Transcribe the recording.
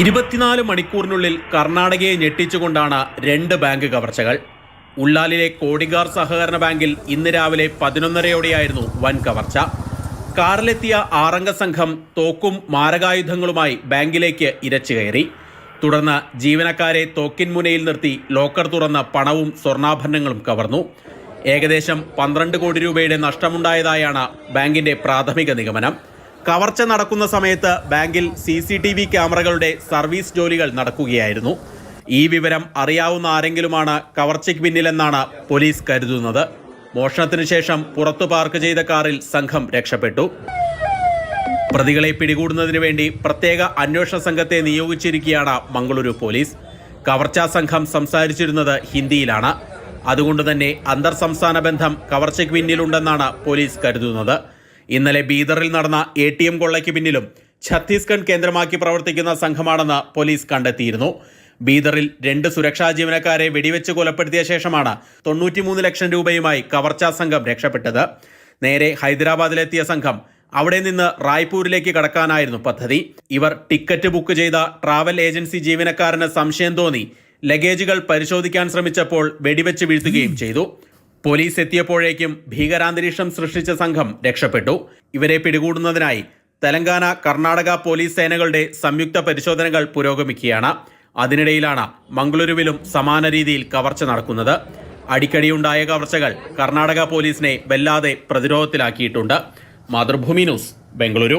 ഇരുപത്തിനാല് മണിക്കൂറിനുള്ളിൽ കർണാടകയെ ഞെട്ടിച്ചുകൊണ്ടാണ് രണ്ട് ബാങ്ക് കവർച്ചകൾ. ഉള്ളാലിലെ കോടിഗാർ സഹകരണ ബാങ്കിൽ ഇന്ന് രാവിലെ പതിനൊന്നരയോടെയായിരുന്നു വൻ കവർച്ച. കാറിലെത്തിയ ആറംഗ സംഘം തോക്കും മാരകായുധങ്ങളുമായി ബാങ്കിലേക്ക് ഇരച്ചു കയറി. തുടർന്ന് ജീവനക്കാരെ തോക്കിൻമുനയിൽ നിർത്തി ലോക്കർ തുറന്ന പണവും സ്വർണാഭരണങ്ങളും കവർന്നു. ഏകദേശം പന്ത്രണ്ട് കോടി രൂപയുടെ നഷ്ടമുണ്ടായതായാണ് ബാങ്കിന്റെ പ്രാഥമിക നിഗമനം. കവർച്ച നടക്കുന്ന സമയത്ത് ബാങ്കിൽ സി സി ടി വി ക്യാമറകളുടെ സർവീസ് ജോലികൾ നടക്കുകയായിരുന്നു. ഈ വിവരം അറിയാവുന്ന ആരെങ്കിലുമാണ് കവർച്ചയ്ക്ക് പിന്നിലെന്നാണ് പോലീസ് കരുതുന്നത്. മോഷണത്തിനു ശേഷം പുറത്തു പാർക്ക് ചെയ്ത കാറിൽ സംഘം രക്ഷപ്പെട്ടു. പ്രതികളെ പിടികൂടുന്നതിനു വേണ്ടി പ്രത്യേക അന്വേഷണ സംഘത്തെ നിയോഗിച്ചിരിക്കുകയാണ് മംഗളൂരു പോലീസ്. കവർച്ചാ സംഘം സംസാരിച്ചിരുന്നത് ഹിന്ദിയിലാണ്. അതുകൊണ്ട് തന്നെ അന്തർ സംസ്ഥാന ബന്ധം കവർച്ചയ്ക്ക് പിന്നിലുണ്ടെന്നാണ് പോലീസ് കരുതുന്നത്. ഇന്നലെ ബീദറിൽ നടന്ന എ ടി എം കൊള്ളയ്ക്ക് പിന്നിലും ഛത്തീസ്ഗഡ് കേന്ദ്രമാക്കി പ്രവർത്തിക്കുന്ന സംഘമാണെന്ന് പോലീസ് കണ്ടെത്തിയിരുന്നു. ബീദറിൽ രണ്ട് സുരക്ഷാ ജീവനക്കാരെ വെടിവെച്ച് കൊലപ്പെടുത്തിയ ശേഷമാണ് തൊണ്ണൂറ്റിമൂന്ന് ലക്ഷം രൂപയുമായി കവർച്ചാ സംഘം രക്ഷപ്പെട്ടത്. നേരെ ഹൈദരാബാദിലെത്തിയ സംഘം അവിടെ നിന്ന് റായ്പൂരിലേക്ക് കടക്കാനായിരുന്നു പദ്ധതി. ഇവർ ടിക്കറ്റ് ബുക്ക് ചെയ്ത ട്രാവൽ ഏജൻസി ജീവനക്കാരന് സംശയം തോന്നി. ലഗേജുകൾ പരിശോധിക്കാൻ ശ്രമിച്ചപ്പോൾ വെടിവെച്ച് വീഴ്ത്തുകയും ചെയ്തു. പോലീസ് എത്തിയപ്പോഴേക്കും ഭീകരാന്തരീക്ഷം സൃഷ്ടിച്ച സംഘം രക്ഷപ്പെട്ടു. ഇവരെ പിടികൂടുന്നതിനായി തെലങ്കാന കർണാടക പോലീസ് സേനകളുടെ സംയുക്ത പരിശോധനകൾ പുരോഗമിക്കുകയാണ്. അതിനിടയിലാണ് മംഗളൂരുവിലും സമാന രീതിയിൽ കവർച്ച നടക്കുന്നത്. അടിക്കടിയുണ്ടായ കവർച്ചകൾ കർണാടക പോലീസിനെ വല്ലാതെ പ്രതിരോധത്തിലാക്കിയിട്ടുണ്ട്. മാതൃഭൂമി ന്യൂസ് ബംഗളൂരു.